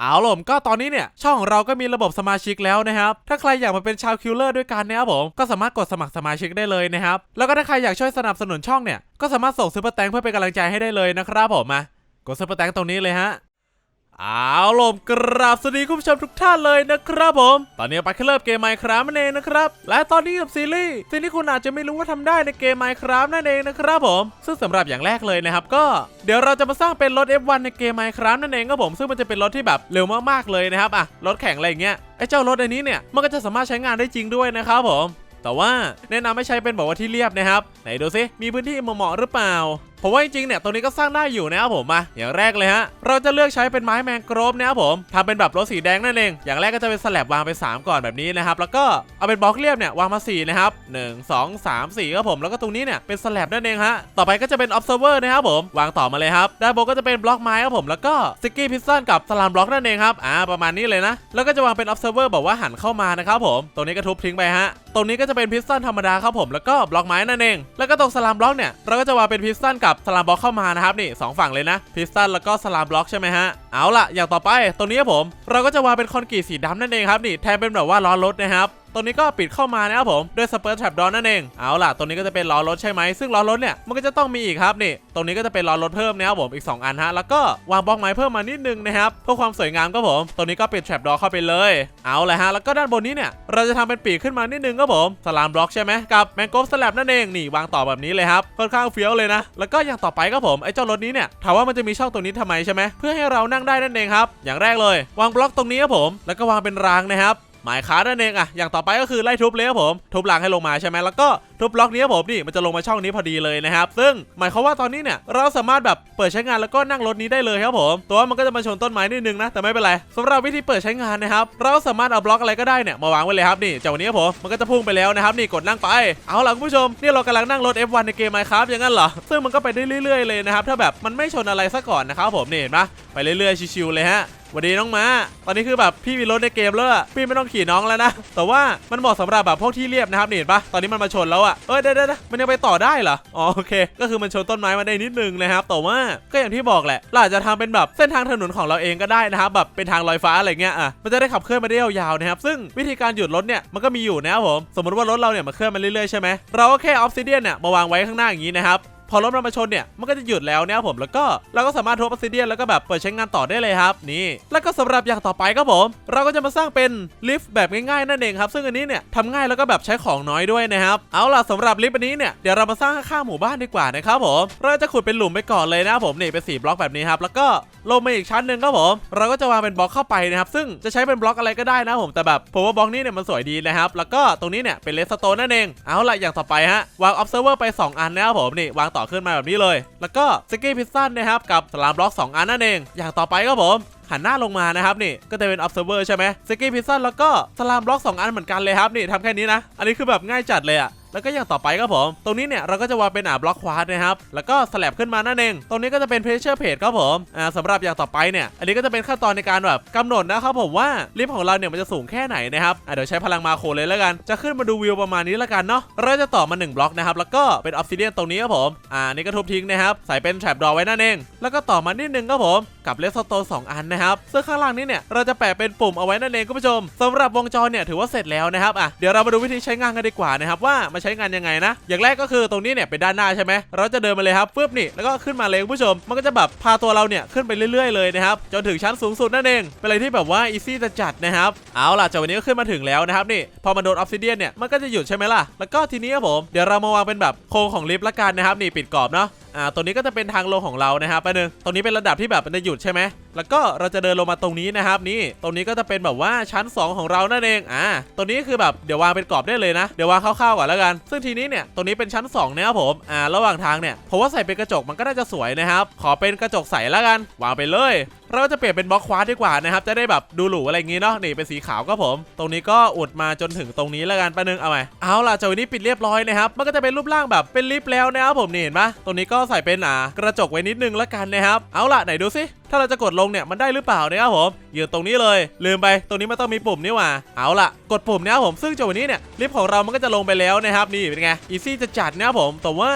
เอาล่ะก็ตอนนี้เนี่ย ช่องของเราก็มีระบบสมาชิกแล้วนะครับ ถ้าใครอยากมาเป็นชาวคิลเลอร์ด้วยกันนะครับผม ก็สามารถกดสมัครสมาชิกได้เลยนะครับ แล้วก็ถ้าใครอยากช่วยสนับสนุนช่องเนี่ย ก็สามารถส่งซูเปอร์แตงเพื่อเป็นกำลังใจให้ได้เลยนะครับผมมากดซูเปอร์แตงตรงนี้เลยฮะ เอาลมกราบสวัสดีคุณผู้ชมทุกท่านเลยนะครับผม ตอนนี้ไปเริ่มเกม Minecraft นั่นเองนะครับ และตอนนี้กับซีรีส์สิ่งที่คุณอาจจะไม่รู้ว่าทำได้ในเกม Minecraft นั่นเองนะครับผม ซึ่งสำหรับอย่างแรกเลยนะครับ ก็เดี๋ยวเราจะมาสร้างเป็นรถ F1 ในเกม Minecraft นั่นเองครับผมซึ่งมันจะเป็นรถที่แบบเร็วมากๆเลยนะครับอะรถแข่งอะไรเงี้ยไอ้เจ้ารถอันนี้เนี่ยมันก็จะสามารถใช้งานได้จริงด้วยนะครับผมแต่ว่าแนะนำไม่ใช้เป็นแบบว่าที่เรียบนะครับ ไหนดูซิมีพื้นที่เหมาะหรือเปล่า ผมว่าจริงๆเนี่ยตัวนี้ก็สร้างได้อยู่นะครับผมมาอย่างแรกเลยฮะเราจะเลือกใช้เป็นไม้แมงกรอบนะครับผมทำเป็นแบบรถสีแดงนั่นเองอย่างแรกก็จะเป็นสแลบวางไป 3 ก่อนแบบนี้นะครับแล้วก็เอาเป็นบล็อกเรียบเนี่ยวางมา4นะครับ1 2 3 4ครับผมแล้วก็ตรงนี้เนี่ยเป็นสแลบนั่นเองฮะต่อไปก็จะเป็น observer นะครับผมวางต่อมาเลยครับด้านบนก็จะเป็นบล็อกไม้ครับผมแล้วก็สกี้พิซซันกับสลามบล็อกนั่นเองครับอ่าประมาณนี้เลยนะแล้วก็จะวางเป็น observer แบบว่าหันเข้ามานะครับผมตรงนี้ก็ทุบทิ้งไปฮะ รงนี้ก็จะเป็นพิสตันธรรมดาครับผมแล้วก็บล็อกไม้นั่นเอง แล้วก็ตรงสลามบล็อกเนี่ยเราก็จะวางเป็นพิสตันกับสลามบล็อกเข้ามานะครับนี่สองฝั่งเลยนะพิสตันแล้วก็สลามบล็อกใช่ไหมฮะเอาล่ะอย่างต่อไปตรงนี้ครับผม เราก็จะวางเป็นคอนกรีตสีดำนั่นเองครับนี่แทนเป็นแบบว่าล้อรถนะครับ ตรงนี้ก็ปิดเข้ามานะครับผมด้วยสเปอร์แทรปดอนนั่นเองเอาล่ะตรงนี้ก็จะเป็นล้อรถใช่ไหมซึ่งล้อรถเนี่ยมันก็จะต้องมีอีกครับนี่ตรงนี้ก็จะเป็นล้อรถเพิ่มนะครับผมอีก 2 อันฮะแล้วก็วางบล็อกไม้เพิ่มมานิดนึงนะครับเพื่อความสวยงามครับผมตรงนี้ก็ปิดแทรปดอเข้าไปเลยเอาล่ะฮะแล้วก็ด้านบนนี้เนี่ยเราจะทำเป็นปีกขึ้นมานิดนึงครับผมสลามบล็อกใช่ไหมกับแมงโกฟสลับนั่นเองนี่วางต่อแบบนี้เลยครับค่อนข้างเฟี้ยวเลยนะแล้วก็อย่างต่อไปครับผมไอ้เจ้ารถนี้เนี่ยถามว่ามันจะมีช่องตรงนี้ทำไมใช่ไหมเพื่อให้เรานั่งได้นั่นเองครับอย่างแรกเลยวางบล็อกตรงนี้ครับผมแล้วก็วางเป็นรางนะครับ หมายค้านั่นเองอะอย่างต่อไปก็คือไล่ทุบเลยครับผม ทุบรางให้ลงมาใช่ไหมแล้วก็ทุบบล็อกนี้ครับผมนี่มันจะลงมาช่องนี้พอดีเลยนะครับ ซึ่งหมายความว่าตอนนี้เนี่ยเราสามารถแบบเปิดใช้งานแล้วก็นั่งรถนี้ได้เลยครับผมตัวมันก็จะมาชนต้นไม้นิดนึงนะแต่ไม่เป็นไรสำหรับวิธีเปิดใช้งานนะครับเราสามารถเอาบล็อกอะไรก็ได้เนี่ยมาวางไว้เลยครับนี่จากวันนี้ครับผมมันก็จะพุ่งไปแล้วนะครับนี่กดนั่งไปเอาล่ะคุณผู้ชมนี่เรากำลังนั่งรถ F1 ในเกม Minecraft อย่างนั้นเหรอซึ่งมันก็ไปได้เรื่อย ๆเลยนะครับถ้าแบบมันไม่ชนอะไรซะก่อนนะครับผมนี่เห็นปะไปเรื่อยๆชิวๆเลยฮะ วัสดีน้องม้า ตอนนี้คือแบบพี่มีรถในเกมแล้วอะพี่ไม่ต้องขี่น้องแล้วนะ แต่ว่ามันเหมาะสำหรับแบบพวกที่เรียบนะครับนี่เห็นปะตอนนี้มันมาชนแล้วอะเอ้ยได้ได้ได้มันยังไปต่อได้เหรอ อ๋อโอเค ก็คือมันชนต้นไม้มาได้นิดนึงนะครับ แต่ว่าก็อย่างที่บอกแหละเราอาจจะทำเป็นแบบเส้นทางถนนของเราเองก็ได้นะครับแบบเป็นทางลอยฟ้าอะไรเงี้ยอะ มันจะได้ขับเคลื่อนมาได้ยาวๆนะครับ ซึ่งวิธีการหยุดรถเนี่ยมันก็มีอยู่นะครับผม สมมติว่ารถเราเนี่ยมาเคลื่อนมาเรื่อยๆใช่ไหมเราก็แค่ออฟซิเดียนเนี่ยมาวางไว้ข้างหน้าอย่างนี้นะครับ พอรถมันมาชนเนี่ยมันก็จะหยุดแล้วนะครับผมแล้วก็เราก็สามารถทุบออสซิเดียนแล้วก็แบบเปิดใช้งานต่อได้เลยครับนี่ แล้วก็สำหรับอย่างต่อไปครับผม เราก็จะมาสร้างเป็นลิฟต์แบบง่ายๆนั่นเองครับซึ่งอันนี้เนี่ยทำง่ายแล้วก็แบบใช้ของน้อยด้วยนะครับเอาล่ะสำหรับลิฟต์อันนี้เนี่ยเดี๋ยวเรามาสร้างข้างหมู่บ้านดีกว่านะครับผมเราจะขุดเป็นหลุมไปก่อนเลยนะครับผมนี่เป็นสี่บล็อกแบบนี้ครับแล้วก็ลงมาอีกชั้นหนึ่งครับผม เราก็จะวางเป็นบล็อกเข้าไปนะครับซึ่งจะใช้เป็นบล็อกอะไรก็ได้นะผมแต่แบบผมว่าบล็อกนี้เนี่ยมันสวยดีนะครับแล้วก็ตรงนี้เนี่ยเป็นเลสโตนนั่นเองเอาล่ะอย่างต่อไปฮะวาง observer ไป 2 อันนะครับผมนี่วางต่อ่อขึ้นมาแบบนี้เลย แล้วก็สกี้พิซซันนะครับกับสลามบล็อก 2 อันนั่นเอง อย่างต่อไปครับผมหันหน้าลงมานะครับนี่ก็จะเป็น observer ใช่ไหมสกี้พิซซันแล้วก็สลามบล็อก 2 อันเหมือนกันเลยครับนี่ทำแค่นี้นะ อันนี้คือแบบง่ายจัดเลยอะแล้วก็อย่างต่อไปครับผม ตรงนี้เนี่ยเราก็จะวางเป็นอ่าบล็อกควาดนะครับ แล้วก็สลับขึ้นมานั่นเอง ตรงนี้ก็จะเป็น pressure plate ครับผม อ่าสำหรับอย่างต่อไปเนี่ย อันนี้ก็จะเป็นขั้นตอนในการแบบกำหนดนะครับผมว่าลิฟต์ของเราเนี่ยมันจะสูงแค่ไหนนะครับ อ่าเดี๋ยวใช้พลังมาโคเลยแล้วกัน จะขึ้นมาดูวิวประมาณนี้แล้วกันเนาะ เราจะต่อมา1บล็อกนะครับ แล้วก็เป็นออฟซิเดียนตรงนี้ครับผม อ่านี่ก็ทุบทิ้งนะครับ ใส่เป็นแทรปดอไว้นั่นเอง แล้วก็ต่อมานิดนึงครับผมกับเลสโตสองอันนะครับซึ่งข้างล่างนี้เนี่ยเราจะแปะเป็นปุ่มเอาไว้นั่นเองคุณผู้ชมสำหรับวงจรเนี่ยถือว่าเสร็จแล้วนะครับอะเดี๋ยวเรามาดูวิธีใช้งานกันดีกว่านะครับว่ามาใช้งานยังไงนะ อย่างแรกก็คือตรงนี้เนี่ยเป็นด้านหน้าใช่ไหมเราจะเดินมาเลยครับฟึบนี่แล้วก็ขึ้นมาเลยคุณผู้ชม มันก็จะแบบพาตัวเราเนี่ยขึ้นไปเรื่อยๆเลยนะครับจนถึงชั้นสูงสุดนั่นเองเป็นอะไรที่แบบว่าอีซี่จะจัดนะครับเอาล่ะจากวันนี้ก็ขึ้นมาถึงแล้วนะครับนี่พอมันโดนออฟซิเดียนเนี่ยมันก็จะหยุดใช่ไหมล่ะแล้วก็ทีนี้ครับผมเดี๋ยวเรามาวางเป็นแบบโครงของลิฟต์ละกันนะครับนี่ปิดกรอบเนาะอ่าตัวนี้ก็จะเป็นทางลงของเรานะครับไปหนึ่งตรงนี้เป็นระดับที่แบบมันจะหยุดใช่ไหมแล้วก็เราจะเดินลงมาตรงนี้นะครับนี่ตรงนี้ก็จะเป็นแบบว่าชั้น 2 ของเรานั่นเองอ่าตัวนี้คือแบบเดี๋ยววางเป็นกรอบได้เลยนะ เดี๋ยววางคร่าวๆก่อนแล้วกัน ซึ่งทีนี้เนี่ยตรงนี้เป็นชั้น2นะครับผมอ่าระหว่างทางเนี่ยผมว่าใส่เป็นกระจกมันก็น่าจะสวยนะครับขอเป็นกระจกใสแล้วกัน วางไปเลยเราจะเปลี่ยนเป็นบล็อกควาดดีกว่านะครับ จะได้แบบดูหรูอะไรอย่างงี้เนาะนี่เป็นสีขาวก็ผม ตรงนี้ก็อุดมาจนถึงตรงนี้แล้วกันแป๊บนึงเอาไหมเอาล่ะจากวันนี้ปิดเรียบร้อยนะครับมันก็จะเป็นรูปร่างแบบเป็นลิฟต์แล้วนะครับผมนี่เห็นปะตรงนี้ก็ใส่เป็นอ่ากระจกไว้นิดนึงแล้วกันนะครับเอาล่ะไหนดูสิถ้าเราจะกดลงเนี่ยมันได้หรือเปล่านะครับผมยืนตรงนี้เลย ลืมไปตรงนี้มันต้องมีปุ่มนี่หว่าเอาล่ะ กดปุ่มนะครับผมซึ่งจากวันนี้เนี่ยลิฟต์ของเรามันก็จะลงไปแล้วนะครับนี่เป็นไงอีซี่จะจัดนะครับผมแต่ว่า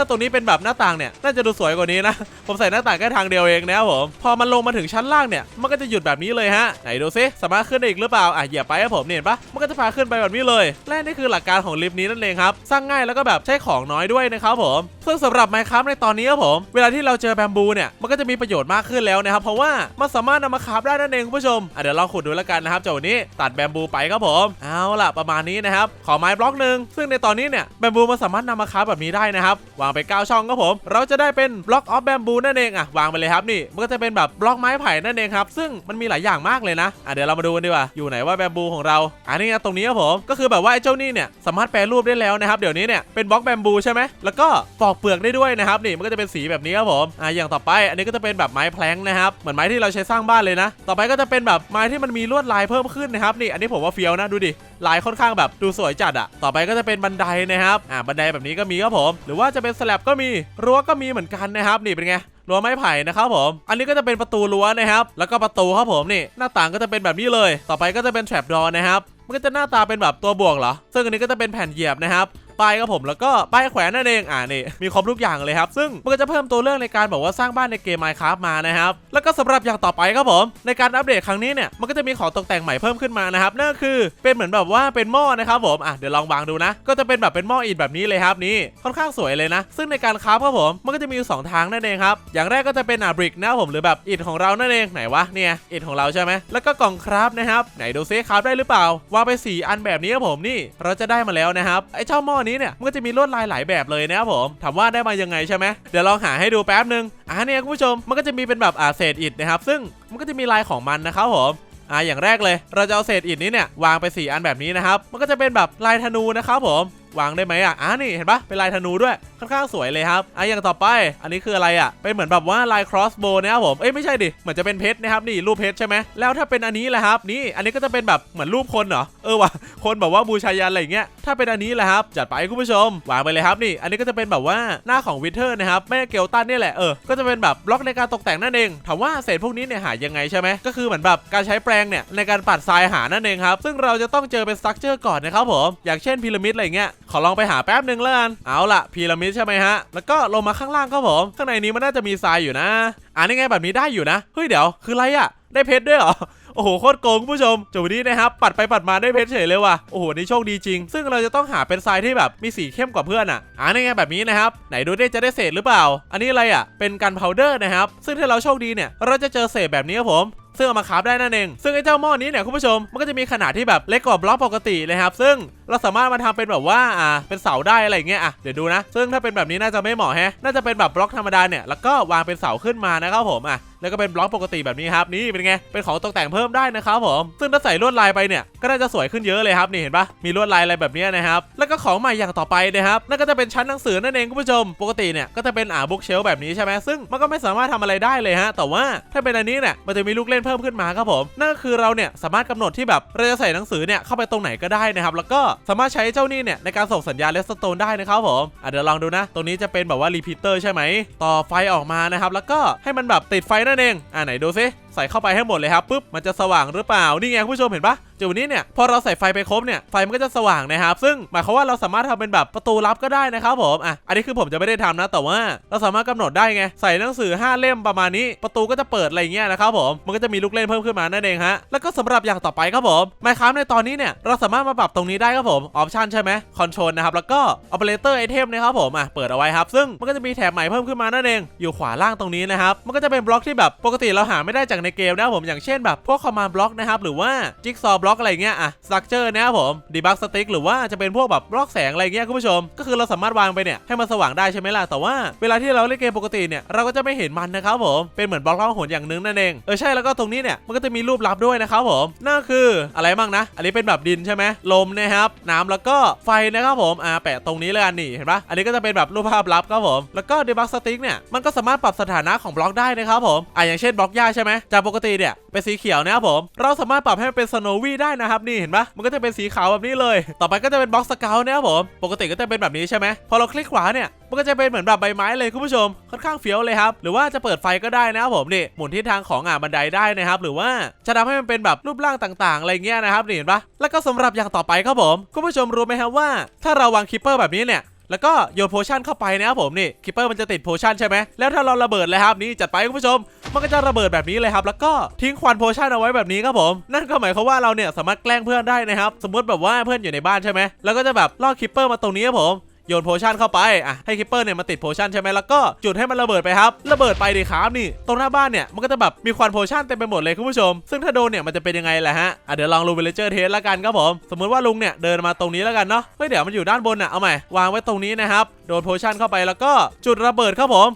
ถ้าตรงนี้เป็นแบบหน้าต่างเนี่ยน่าจะดูสวยกว่านี้นะ ผมใส่หน้าต่างแค่ทางเดียวเองนะครับผม พอมันลงมาถึงชั้นล่างเนี่ย มันก็จะหยุดแบบนี้เลยฮะ ไหนดูซิสามารถขึ้นได้อีกหรือเปล่า อะเหยียบไปครับผมเนี่ยเห็นปะมันก็จะพาขึ้นไปแบบนี้เลย และนี่คือหลักการของลิฟต์นี้นั่นเองครับ สร้างง่ายแล้วก็แบบใช้ของน้อยด้วยนะครับผม ซึ่งสำหรับ Minecraft ในตอนนี้ครับผม เวลาที่เราเจอแบมบูเนี่ย มันก็จะมีประโยชน์มากขึ้นแล้วนะครับ เพราะว่ามันสามารถนำมาคราฟได้นั่นเองคุณผู้ชมอะเดี๋ยวลองขุดดูแล้วกันนะครับจากวันนี้ตัดแบมบูไปครับผม เอาล่ะประมาณนี้นะครับ ขอไม้บล็อกหนึ่งซึ่งในตอนนี้เนี่ยแบมบูมันสามารถนำมาคราฟแบบนี้ได้นะครับวางไป 9 ช่องครับผม เราจะได้เป็นบล็อกออฟแบมบูนั่นเองอะวางไปเลยครับนี่มันก็จะเป็นแบบบล็อกไม้ไผ่นั่นเองครับซึ่งมันมีหลายอย่างมากเลยนะอะเดี๋ยวเรามาดูกันดีกว่าอยู่ไหนว่าแบมบูของเราอันนี้ไงตรงนี้ครับผมก็คือแบบว่าไอ้เจ้านี่เนี่ยสามารถแปรรูปได้แล้วนะครับเดี๋ยวนี้เนี่ยเป็นบล็อกแบมบูใช่ไหมแล้วก็ปอกเปลือกได้ด้วยนะครับนี่มันก็จะเป็นสีแบบนี้ครับผมอะอย่างต่อไปอันนี้ก็จะเป็นแบบไม้แพลงนะครับเหมือนไม้ที่เราใช้สร้างบ้านเลยนะ ต่อไปก็จะเป็นแบบไม้ที่มันมีลวดลายเพิ่มขึ้นนะครับนี่อันนี้ผมว่าเฟี้ยวนะดูดิ ลายค่อนข้างแบบดูสวยจัดอะต่อไปก็จะเป็นบันไดนะครับอ่าบันไดแบบนี้ก็มีครับผม หรือว่าจะเป็นสแลบก็มีรั้วก็มีเหมือนกันนะครับนี่เป็นไงรั้วไม้ไผ่นะครับผม อันนี้ก็จะเป็นประตูรั้วนะครับ แล้วก็ประตูครับผมนี่ หน้าต่างก็จะเป็นแบบนี้เลย ต่อไปก็จะเป็น trap door นะครับ มันก็จะหน้าตาเป็นแบบตัวบวกเหรอ ซึ่งอันนี้ก็จะเป็นแผ่นเหยียบนะครับ ป้ายครับผมแล้วก็ป้ายแขวนนั่นเองอ่านี่มีครบทุกอย่างเลยครับ ซึ่งมันก็จะเพิ่มตัวเรื่องในการบอกว่าสร้างบ้านในเกม Minecraft มานะครับแล้วก็สำหรับอย่างต่อไปครับผม ในการอัปเดตครั้งนี้เนี่ยมันก็จะมีของตกแต่งใหม่เพิ่มขึ้นมานะครับนั่นคือเป็นเหมือนแบบว่าเป็นหม้อนะครับผมอะเดี๋ยวลองวางดูนะ ก็จะเป็นแบบเป็นหม้ออิฐแบบนี้เลยครับนี่ค่อนข้างสวยเลยนะ ซึ่งในการคราฟครับผมมันก็จะมีอยู่สองทางนั่นเองครับอย่างแรกก็จะเป็นอะบริกนะครับผมหรือแบบอิฐของเรานั่นเองไหนวะเนี่ยอิฐของเราใช่ไหมแล้วก็กล่องคราฟนะครับไหนดูซิคราฟได้หรือเปล่าวางไปสี่อันแบบนี้ครับผมนี่เราจะได้มาแล้วนะครับไอ้เจ้าหม้อนี้เนี่ยมันก็จะมีลวดลายหลายแบบเลยนะครับผมถามว่าได้มายังไงใช่ไหมเดี๋ยวลองหาให้ดูแป๊บนึงอ่าเนี่ยคุณผู้ชมมันก็จะมีเป็นแบบอ่าเศษอิฐนะครับ ซึ่งมันก็จะมีลายของมันนะครับผมอ่าอย่างแรกเลย เราจะเอาเศษอิฐนี้เนี่ยวางไป 4 อันแบบนี้นะครับ มันก็จะเป็นแบบลายธนูนะครับผม วางได้ไหมอะอ่านี่เห็นปะเป็นลายธนูด้วยค่อนข้างสวยเลยครับอะอย่างต่อไป อันนี้คืออะไรอะเป็นเหมือนแบบว่าลาย crossbow นะครับผมเอ้ยไม่ใช่ดิเหมือนจะเป็นเพชรนะครับนี่รูปเพชรใช่ไหมแล้วถ้าเป็นอันนี้แหละครับนี่อันนี้ก็จะเป็นแบบเหมือนรูปคนเหรอเออว่ะคนแบบว่าบูชายันอะไรเงี้ยถ้าเป็นอันนี้แหละครับจัดไปคุณผู้ชม วางไปเลยครับนี่ อันนี้ก็จะเป็นแบบว่าหน้าของวิเทอร์นะครับแม่เกลตันเนี่ยแหละเออก็จะเป็นแบบบล็อกในการตกแต่งนั่นเองถามว่าเศษพวกนี้เนี่ยหายยังไงใช่ไหมก็คือเหมือนแบบการใช้แปรงเนี่ยในการปัดทรายหานั่นเองครับซึ่งเราจะต้องเจอเป็นสตรัคเจอร์ก่อนนะครับผมอย่างเช่นพีระมิดอะไรเงี้ย ขอลองไปหาแป๊บหนึ่งแล้วกันเอาล่ะพีระมิดใช่ไหมฮะ แล้วก็ลงมาข้างล่างครับผม ข้างในนี้มันน่าจะมีทรายอยู่นะ อ่านี่ไงแบบนี้ได้อยู่นะ เฮ้ยเดี๋ยว คืออะไรอะได้เพชรด้วยเหรอ โอ้โหโคตรโกงคุณผู้ชมจบวันนี้นะครับปัดไปปัดมาได้เพชรเฉยเลยว่ะโอ้โหนี่โชคดีจริง ซึ่งเราจะต้องหาเป็นทรายที่แบบมีสีเข้มกว่าเพื่อนอะอ่านี่ไงแบบนี้นะครับไหนดูได้จะได้เศษหรือเปล่า อันนี้อะไรอะเป็นกันพาวเดอร์นะครับซึ่งถ้าเราโชคดีเนี่ยเราจะเจอเศษแบบนี้ครับผมซึ่งเอามาคราฟได้นั่นเอง ซึ่งไอ้เจ้าหม้อนี้เนี่ยคุณผู้ชม มันก็จะมีขนาดที่แบบเล็กกว่าบล็อกปกติเลยครับ ซึ่งเราสามารถมาทำเป็นแบบว่าอ่าเป็นเสาได้อะไรเงี้ยอะเดี๋ยวดูนะ ซึ่งถ้าเป็นแบบนี้น่าจะไม่เหมาะแฮะ น่าจะเป็นแบบบล็อกธรรมดาเนี่ย แล้วก็วางเป็นเสาขึ้นมานะครับผมอะ แล้วก็เป็นบล็อกปกติแบบนี้ครับนี่เป็นไงเป็นของตกแต่งเพิ่มได้นะครับผมซึ่งถ้าใส่ลวดลายไปเนี่ยก็น่าจะสวยขึ้นเยอะเลยครับนี่เห็นปะมีลวดลายอะไรแบบนี้นะครับแล้วก็ของใหม่อย่างต่อไปนะครับนั่นก็จะเป็นชั้นหนังสือนั่นเองคุณผู้ชม ปกติเนี่ยก็จะเป็นอ่าบุ๊กเชลแบบนี้ใช่ไหมซึ่งมันก็ไม่สามารถทำอะไรได้เลยฮะแต่ว่าถ้าเป็นอันนี้เนี่ยมันจะมีลูกเล่นเพิ่มขึ้นมาครับผมนั่นก็คือเราเนี่ยสามารถกำหนดที่แบบเราจะใส่หนังสือเนี่ยเข้าไปตรงไหนก็ได้นะครับแล้วก็สามารถใช้เจ้านี่เนี่ยในการส่งสัญญาณเลสโตนได้นะครับผมอะเดี๋ยวลองดูนะ ตรงนี้จะเป็นแบบว่ารีพิเตอร์ใช่ไหมต่อไฟออกมานะครับแล้วก็ให้มันแบบติดไฟนนเอง อะไหนดูซิใส่เข้าไปให้หมดเลยครับปุ๊บมันจะสว่างหรือเปล่านี่ไงคุณผู้ชมเห็นปะ จุดนี้เนี่ยพอเราใส่ไฟไปครบเนี่ยไฟมันก็จะสว่างนะครับ ซึ่งหมายความว่าเราสามารถทำเป็นแบบประตูลับก็ได้นะครับผมอะอันนี้คือผมจะไม่ได้ทำนะ แต่ว่าเราสามารถกำหนดได้ไงใส่หนังสือ 5 เล่มประมาณนี้ ประตูก็จะเปิดอะไรเงี้ยนะครับผมมันก็จะมีลูกเล่นเพิ่มขึ้นมานั่นเองฮะแล้วก็สำหรับอย่างต่อไปครับผมไมค้าในตอนนี้เนี่ยเราสามารถมาปรับตรงนี้ได้ครับผมออปชันใช่ไหมคอนโทรลนะครับแล้วก็ operator item นะครับผมอะเปิดเอาไว้ครับ ซึ่งมันก็จะมีแถบใหม่เพิ่มขึ้นมานั่นเองอยู่ขวาล่างตรงนี้นะครับมันก็จะเป็นบล็อกที่แบบปกติเราหาไม่ได้จากในเกมนะครับผมอย่างเช่นแบบพวก command block นะครับหรือว่า jigsaw block อ็อกอะไรเงี้ยอะ structure นะครับผม debug stick หรือว่าจะเป็นพวกแบบบล็อกแสงอะไรเงี้ยคุณผู้ชม ก็คือเราสามารถวางไปเนี่ยให้มันสว่างได้ใช่ไหมล่ะแต่ว่าเวลาที่เราเล่นเกมปกติเนี่ยเราก็จะไม่เห็นมันนะครับผมเป็นเหมือนบล็อกล่องหนอย่างนึงนั่นเองเออใช่แล้วก็ตรงนี้เนี่ยมันก็จะมีรูปลับด้วยนะครับผมนั่นคืออะไรบ้างนะ อันนี้เป็นแบบดินใช่ไหมลมนะครับน้ำแล้วก็ไฟนะครับผมอ่าแปะตรงนี้เลยอันนี่เห็นปะอันนี้ก็จะเป็นแบบรูปภาพลับครับผมแล้วก็ debug stick เนี่ยมันก็สามารถปรับสถานะของบล็อกได้นะครับผมอ่าอย่างเช่นบล็อกหญ้าใช่ไหมจากปกติเนี่ยเป็นสีเขียวนะครับผมเราสามารถปรับให้มันเป็นสโนวี่ได้นะครับนี่เห็นปะมันก็จะเป็นสีขาวแบบนี้เลย ต่อไปก็จะเป็นบล็อกสเกลนะครับผมปกติก็จะเป็นแบบนี้ใช่ไหมพอเราคลิกขวาเนี่ยมันก็จะเป็นเหมือนแบบใบไม้เลยคุณผู้ชมค่อนข้างเฟี้ยวเลยครับหรือว่าจะเปิดไฟก็ได้นะครับผมนี่หมุนทิศทางของอ่าบันไดได้นะครับหรือว่าจะทำให้มันเป็นแบบรูปร่างต่างๆอะไรเงี้ยนะครับนี่เห็นปะแล้วก็สำหรับอย่างต่อไปครับผมคุณผู้ชมรู้ไหมครับว่า ถ้าเราวางคิปเปอร์แบบนี้เนี่ย แล้วก็โยนโพชั่นเข้าไปนะครับผมนี่คิปเปอร์มันจะติดโพชั่นใช่ไหมแล้วถ้าเราระเบิดเลยครับนี่จัดไปคุณผู้ชม มันก็จะระเบิดแบบนี้เลยครับ แล้วก็ทิ้งควันโพชั่นเอาไว้แบบนี้ครับผม นั่นก็หมายความว่าเราเนี่ยสามารถแกล้งเพื่อนได้นะครับ สมมติแบบว่าเพื่อนอยู่ในบ้านใช่ไหมแล้วก็จะแบบล่อคิปเปอร์มาตรงนี้ครับผม โยนโพชั่นเข้าไปอะให้คิปเปอร์เนี่ยมาติดโพชั่นใช่ไหมแล้วก็จุดให้มันระเบิดไปครับระเบิดไปดิครับนี่ ตรงหน้าบ้านเนี่ยมันก็จะแบบมีควันโพชั่นเต็มไปหมดเลยคุณผู้ชม ซึ่งถ้าโดนเนี่ยมันจะเป็นยังไงแหละฮะอะเดี๋ยวลองลูเวลเจอร์เทสละกันครับผมสมมติว่าลุงเนี่ยเดินมาตรงนี้แล้วกันเนาะเฮ้ยเดี๋ยวมันอยู่ด้านบนอะเอาใหม่วางไว้ตรงนี้นะครับโดนโพชั่นเข้าไปแล้วก็จุดระเบิดครับผม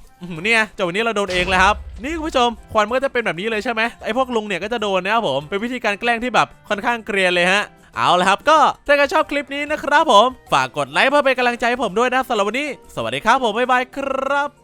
เนี่ยจังหวะนี้เราโดนเองแล้วครับ นี่คุณผู้ชมควันมันก็จะเป็นแบบนี้เลยใช่ไหมไอพวกลุงเนี่ยก็จะโดนนะครับผมเป็นวิธีการแกล้งที่แบบค่อนข้างเกรียนเลยฮะเอาละครับก็ถ้าใครชอบคลิปนี้นะครับผม ฝากกดไลค์เพื่อเป็นกำลังใจให้ผมด้วยนะสำหรับวันนี้ สวัสดีครับผมบ๊ายบายครับ